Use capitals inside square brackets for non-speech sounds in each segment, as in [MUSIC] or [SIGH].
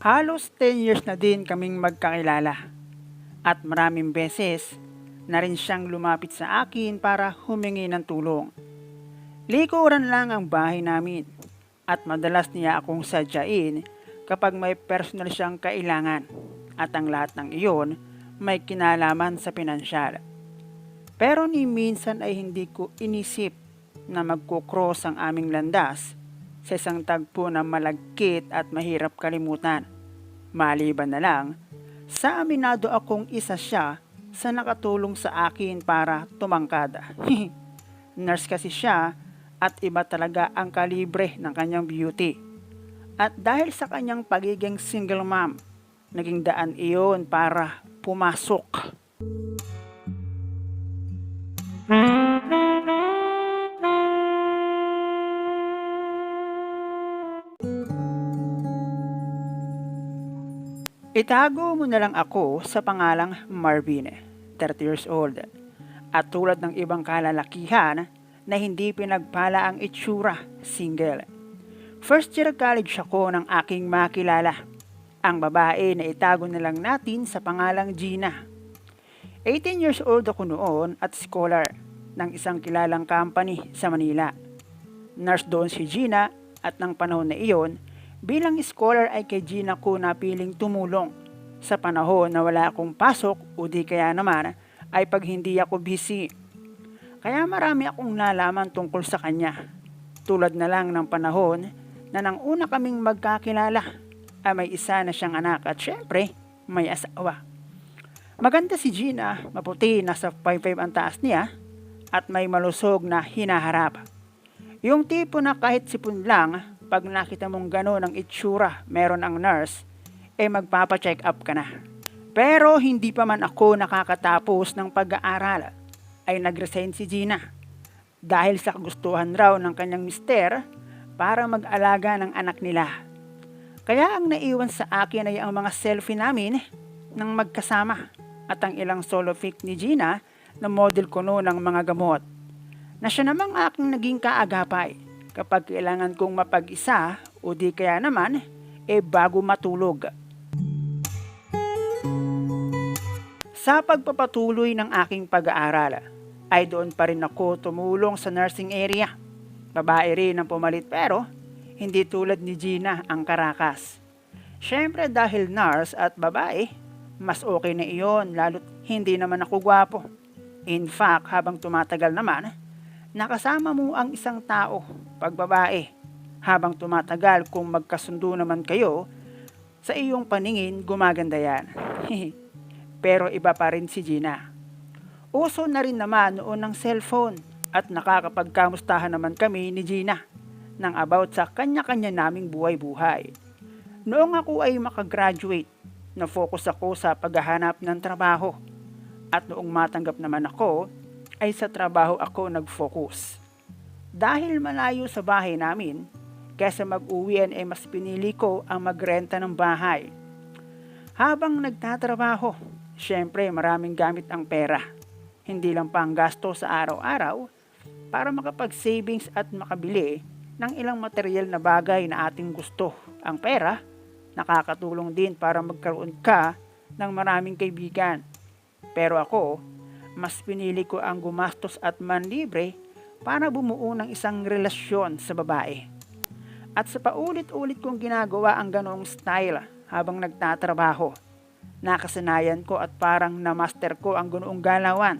Halos 10 years na din kaming magkakilala. At maraming beses na rin siyang lumapit sa akin para humingi ng tulong. Likuran lang ang bahay namin at madalas niya akong sadyain kapag may personal siyang kailangan at ang lahat ng iyon may kinalaman sa pinansyal. Pero ni minsan ay hindi ko inisip na magkukross ang aming landas sa isang tagpo na malagkit at mahirap kalimutan. Maliban na lang, sa aminado akong isa siya sa nakatulong sa akin para tumangkad. [LAUGHS] Nurse kasi siya at iba talaga ang kalibre ng kanyang beauty. At dahil sa kanyang pagiging single mom, naging daan iyon para pumasok. Itago mo na lang ako sa pangalang Marvin, 30 years old. At tulad ng ibang kalalakihan na hindi pinagpala ang itsura, single. First year college ako ng aking makilala. Ang babae na itago na lang natin sa pangalang Gina. 18 years old ako noon at scholar ng isang kilalang company sa Manila. Nurse doon si Gina at ng panahon na iyon, bilang scholar ay kay Gina ko napiling tumulong sa panahon na wala akong pasok o di kaya naman ay pag hindi ako busy. Kaya marami akong nalaman tungkol sa kanya. Tulad na lang ng panahon na nang una kaming magkakilala ay may isa na siyang anak at syempre may asawa. Maganda si Gina, maputi, nasa 5'5 ang taas niya at may malusog na hinaharap. Yung tipo na kahit sipon lang, pag nakita mong gano'n ang itsura meron ang nurse, eh magpapacheck up ka na. Pero hindi pa man ako nakakatapos ng pag-aaral, ay nag-resign si Gina. Dahil sa kagustuhan raw ng kanyang mister para mag-alaga ng anak nila. Kaya ang naiwan sa akin ay ang mga selfie namin ng magkasama at ang ilang solo pic ni Gina na model ko noon ng mga gamot. Na siya namang aking naging kaagapay kapag kailangan kong mapag-isa o di kaya naman e bago matulog. Sa pagpapatuloy ng aking pag-aaral, ay doon pa rin ako tumulong sa nursing area. Babae rin ang pumalit pero hindi tulad ni Gina ang karakas. Siyempre dahil nurse at babae, mas okay na iyon lalo't hindi naman ako gwapo. In fact, habang tumatagal naman, nakasama mo ang isang tao pag babae. Habang tumatagal kung magkasundo naman kayo, sa iyong paningin gumaganda yan. [LAUGHS] Pero iba pa rin si Gina. Uso na rin naman noon ng cellphone at nakakapagkamustahan naman kami ni Gina ng about sa kanya-kanya naming buhay-buhay. Noong ako ay makagraduate, na-focus ako sa paghahanap ng trabaho. At noong matanggap naman ako, ay sa trabaho ako nag-focus. Dahil malayo sa bahay namin, kesa mag-uwian ay mas pinili ko ang magrenta ng bahay. Habang nagtatrabaho, syempre maraming gamit ang pera. Hindi lang pang gasto sa araw-araw para makapag-savings at makabili ng ilang material na bagay na ating gusto. Ang pera, nakakatulong din para magkaroon ka ng maraming kaibigan. Pero ako, mas pinili ko ang gumastos at manlibre para bumuo ng isang relasyon sa babae. At sa paulit-ulit kong ginagawa ang ganoong style habang nagtatrabaho, nakasanayan ko at parang na-master ko ang ganoong galawan,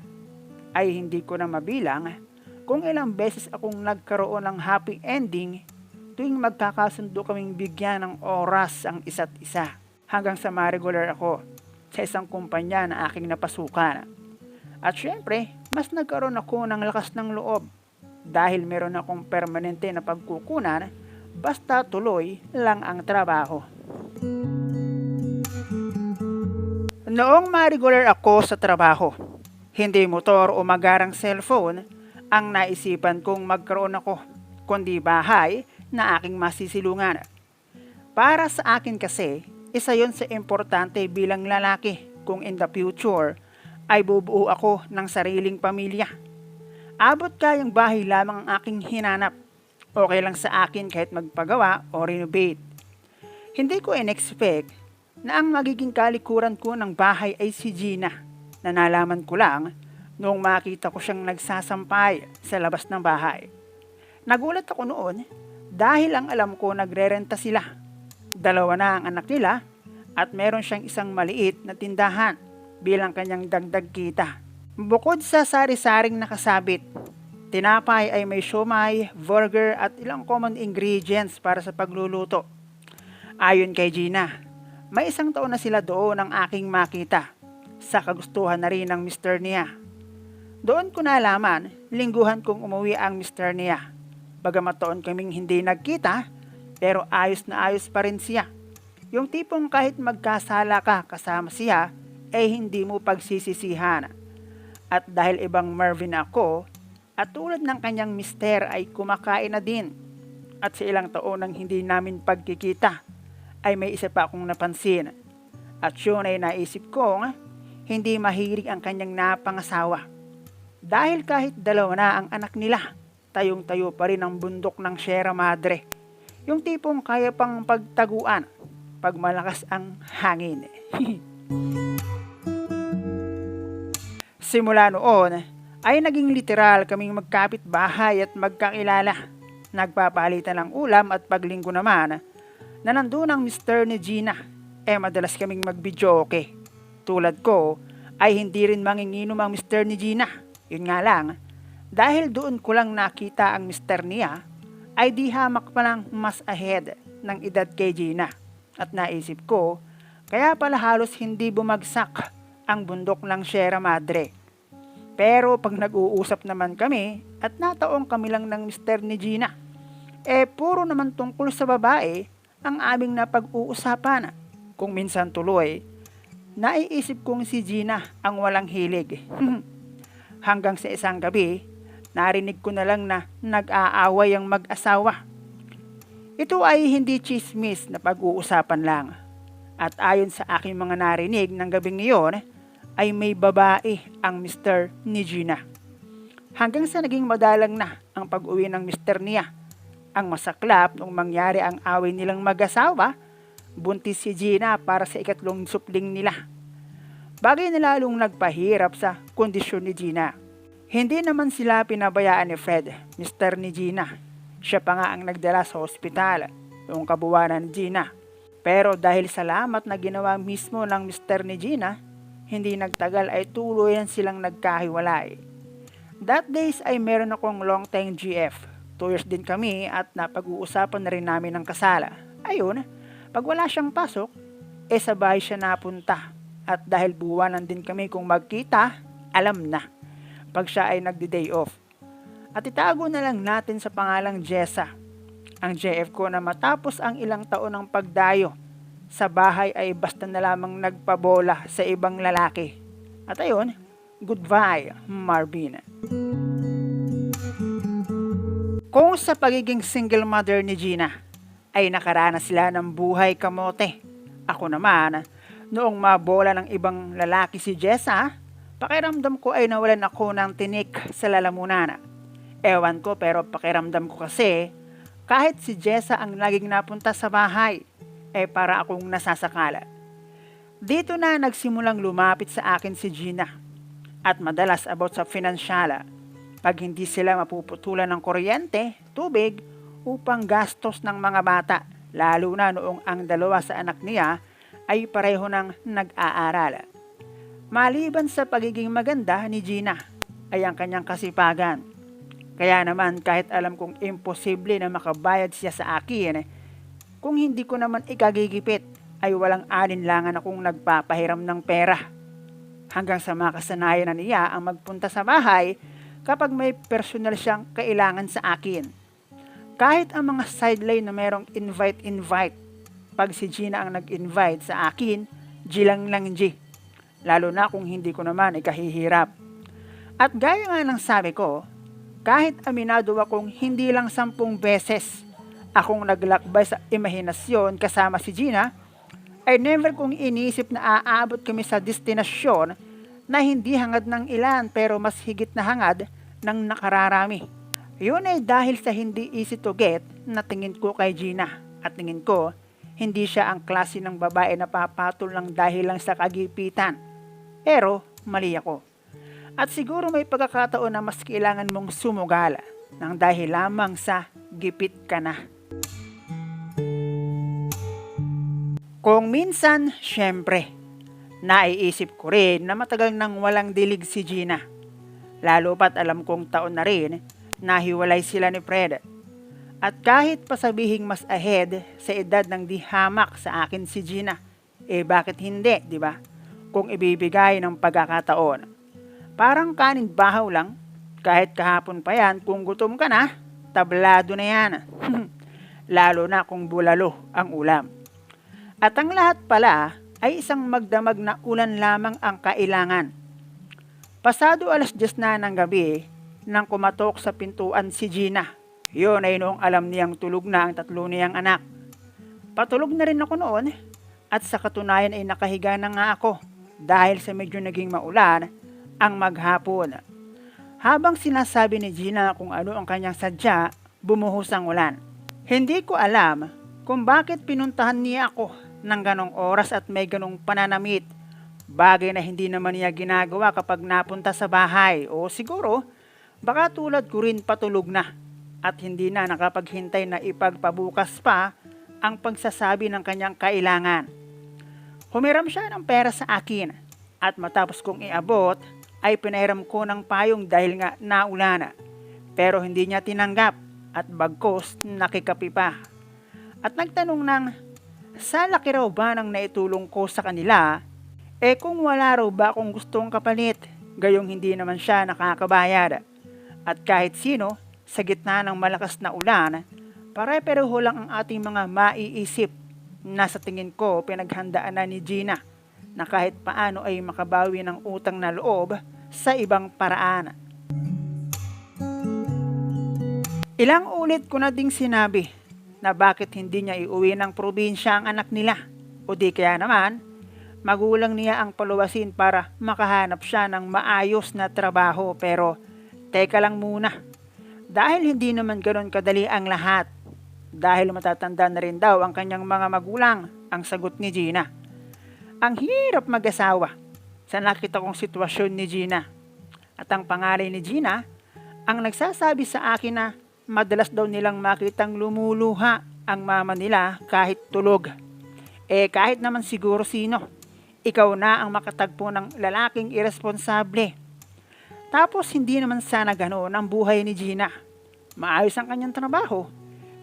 ay hindi ko na mabilang kung ilang beses akong nagkaroon ng happy ending tuwing magkakasundo kaming bigyan ng oras ang isa't isa hanggang sa ma-regular ako sa isang kumpanya na aking napasukan. At syempre, mas nagkaroon ako ng lakas ng loob dahil meron akong permanente na pagkukunan basta tuloy lang ang trabaho. Noong ma-regular ako sa trabaho, hindi motor o magarang cellphone ang naisipan kong magkaroon ako, kundi bahay na aking masisilungan. Para sa akin kasi, isa yon sa importante bilang lalaki kung in the future ay bubuo ako ng sariling pamilya. Abot kayang bahay lamang ang aking hinanap. Okay lang sa akin kahit magpagawa o renovate. Hindi ko in-expect na ang magiging kalikuran ko ng bahay ay si Gina na nalaman ko lang noong makita ko siyang nagsasampay sa labas ng bahay. Nagulat ako noon dahil ang alam ko nagrerenta sila. Dalawa na ang anak nila at meron siyang isang maliit na tindahan bilang kanyang dagdag kita. Bukod sa sari-saring nakasabit, tinapay ay may siomay, burger at ilang common ingredients para sa pagluluto. Ayon kay Gina, may isang taon na sila doon ang aking makita sa kagustuhan na rin ng mister niya. Doon ko nalaman, lingguhan kong umuwi ang mister niya. Bagamat taon kaming hindi nagkita, pero ayos na ayos pa rin siya. Yung tipong kahit magkasala ka kasama siya, ay hindi mo pagsisisihan. At dahil ibang Marvin ako, at tulad ng kanyang mister ay kumakain na din. At sa ilang taon nang hindi namin pagkikita, ay may isa pa akong napansin. At yun ay naisip kong hindi mahilig ang kanyang napangasawa. Dahil kahit dalawa na ang anak nila, tayong-tayo pa rin ang bundok ng Sierra Madre. Yung tipong kaya pang pagtaguan pag malakas ang hangin. [LAUGHS] Simula noon, ay naging literal kaming magkapit bahay at magkakilala. Nagpapalitan ng ulam at paglinggo naman na nandun ang Mr. ni Gina. Eh madalas kaming magbidyoke. Tulad ko, ay hindi rin manginginom ang Mr. ni Gina. Yun nga lang, dahil doon ko lang nakita ang Mr. niya, ay di hamak pa lang mas ahead ng edad kay Gina. At naisip ko, kaya pala halos hindi bumagsak ang bundok ng Sierra Madre. Pero pag nag-uusap naman kami at nataong kami lang ng Mr. ni Gina, eh puro naman tungkol sa babae ang aming napag-uusapan. Kung minsan tuloy, naiisip kong si Gina ang walang hilig. [LAUGHS] Hanggang sa isang gabi, narinig ko na lang na nag-aaway ang mag-asawa. Ito ay hindi chismis na pag-uusapan lang. At ayon sa aking mga narinig ng gabing iyon, ay may babae ang Mr. ni Gina. Hanggang sa naging madalang na ang pag-uwi ng Mr. niya. Ang masaklap nung mangyari ang away nilang mag-asawa, buntis si Gina para sa ikatlong supling nila. Bagay na lalong nagpahirap sa kondisyon ni Gina. Hindi naman sila pinabayaan ni Fred, Mr. ni Gina. Siya pa nga ang nagdala sa ospital noong kabuwanan ni Gina. Pero dahil salamat na ginawa mismo ng Mr. ni Gina, hindi nagtagal ay tuluyan silang nagkahiwalay. That days ay meron akong long time GF. Two years din kami at napag-uusapan na rin namin ng kasala. Ayun, pag wala siyang pasok, eh sa bahay siya napunta. At dahil buwanan din kami kung magkita, alam na. Pag siya ay nagdi-day off. At itago na lang natin sa pangalang Jessa. Ang JF ko na matapos ang ilang taon ng pagdayo sa bahay ay basta na lamang nagpabola sa ibang lalaki. At ayun, goodbye Marvin. Kung sa pagiging single mother ni Gina ay nakaranas sila ng buhay kamote. Ako naman, noong mabola ng ibang lalaki si Jessa, pakiramdam ko ay nawalan ako ng tinik sa lalamunan. Ewan ko pero pakiramdam ko kasi kahit si Jessa ang laging napunta sa bahay, eh para akong nasasakala. Dito na nagsimulang lumapit sa akin si Gina at madalas about sa finansyala pag hindi sila mapuputulan ng kuryente, tubig, upang gastos ng mga bata, lalo na noong ang dalawa sa anak niya ay pareho ng nag-aaral. Maliban sa pagiging maganda ni Gina, ay ang kanyang kasipagan. Kaya naman kahit alam kong imposible na makabayad siya sa akin, kung hindi ko naman ikagigipit, ay walang alinlangan akong nagpapahiram ng pera. Hanggang sa makasanayan na niya ang magpunta sa bahay kapag may personal siyang kailangan sa akin. Kahit ang mga sideline na merong invite-invite, pag si Gina ang nag-invite sa akin, G lang lang G. Lalo na kung hindi ko naman ikahihirap. At gaya nga ng sabi ko, kahit aminado akong hindi lang sampung beses akong naglakbay sa imahinasyon kasama si Gina, ay never kong inisip na aabot kami sa destinasyon na hindi hangad ng ilan pero mas higit na hangad ng nakararami. Yun ay dahil sa hindi easy to get na tingin ko kay Gina at tingin ko hindi siya ang klase ng babae na papatol lang dahil lang sa kagipitan. Pero mali ako. At siguro may pagkakataon na mas kailangan mong sumugala ng dahil lamang sa gipit ka na. Kung minsan, syempre, naiisip ko rin na matagal nang walang dilig si Gina. Lalo pat alam kong taon na rin na hiwalay sila ni Fred. At kahit pasabihing mas ahead sa edad ng di hamak sa akin si Gina, eh bakit hindi, di ba? Kung ibibigay ng pagkakataon. Parang kanin bahaw lang, kahit kahapon pa yan, kung gutom ka na, tablado na yan. [LAUGHS] Lalo na kung bulalo ang ulam. At ang lahat pala ay isang magdamag na ulan lamang ang kailangan. Pasado alas 10 na ng gabi nang kumatok sa pintuan si Gina. Yun ay noong alam niyang tulog na ang tatlo niyang anak. Patulog na rin ako noon at sa katunayan ay nakahiga na nga ako dahil sa medyo naging maulan ang maghapon. Habang sinasabi ni Gina kung ano ang kanyang sadya, bumuhos ang ulan. Hindi ko alam kung bakit pinuntahan niya ako ng ganong oras at may ganong pananamit. Bagay na hindi naman niya ginagawa kapag napunta sa bahay o siguro baka tulad ko rin patulog na at hindi na nakapaghintay na ipagpabukas pa ang pagsasabi ng kanyang kailangan. Humiram siya ng pera sa akin at matapos kong iabot ay pinahiram ko ng payong dahil nga naulana. Pero hindi niya tinanggap at bagkos nakikapi pa. At nagtanong ng sa laki raw ba ng naitulong ko sa kanila, eh kung wala raw ba akong gustong kapalit, gayong hindi naman siya nakakabayad. At kahit sino, sa gitna ng malakas na ulan, pare-pareho lang ang ating mga maiisip na sa tingin ko pinaghandaan na ni Gina na kahit paano ay makabawi ng utang na loob sa ibang paraan. Ilang ulit ko na ding sinabi na bakit hindi niya iuwi ng probinsya ang anak nila. O di kaya naman, magulang niya ang paluwasin para makahanap siya ng maayos na trabaho pero teka lang muna. Dahil hindi naman ganoon kadali ang lahat. Dahil matatanda na rin daw ang kanyang mga magulang, ang sagot ni Gina. Ang hirap mag-asawa sa nakita kong sitwasyon ni Gina. At ang pangalan ni Gina, ang nagsasabi sa akin na madalas daw nilang makitang lumuluha ang mama nila kahit tulog. Eh kahit naman siguro sino, ikaw na ang makatagpo ng lalaking irresponsable. Tapos hindi naman sana ganoon ang buhay ni Gina. Maayos ang kanyang trabaho,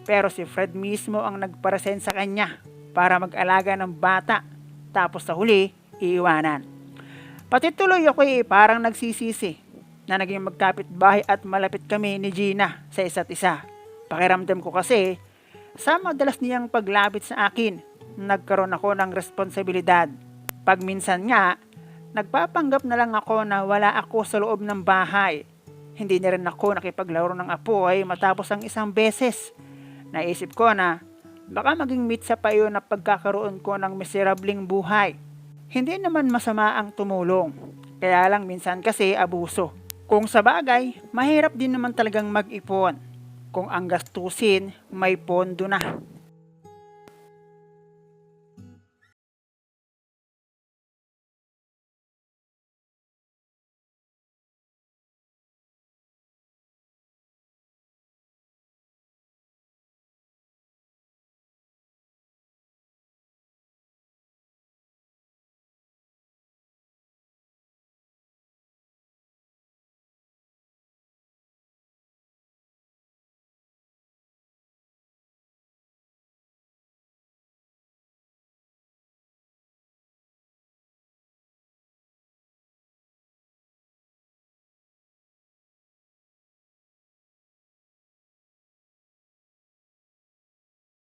pero si Fred mismo ang nagparasend sa kanya para mag-alaga ng bata. Tapos sa huli, iiwanan. Pati tuloy ako eh, parang nagsisisi na naging magkapit bahay at malapit kami ni Gina sa isa't isa. Pakiramdam ko kasi, sa madalas niyang paglapit sa akin, nagkaroon ako ng responsibilidad. Pag minsan nga, nagpapanggap na lang ako na wala ako sa loob ng bahay. Hindi na rin ako nakipaglaro ng apoy matapos ang isang beses. Naisip ko na baka maging mitsa pa yun na pagkakaroon ko ng miserabling buhay. Hindi naman masama ang tumulong. Kaya lang minsan kasi abuso. Kung sa bagay, mahirap din naman talagang mag-ipon. Kung ang gastusin, may pondo na.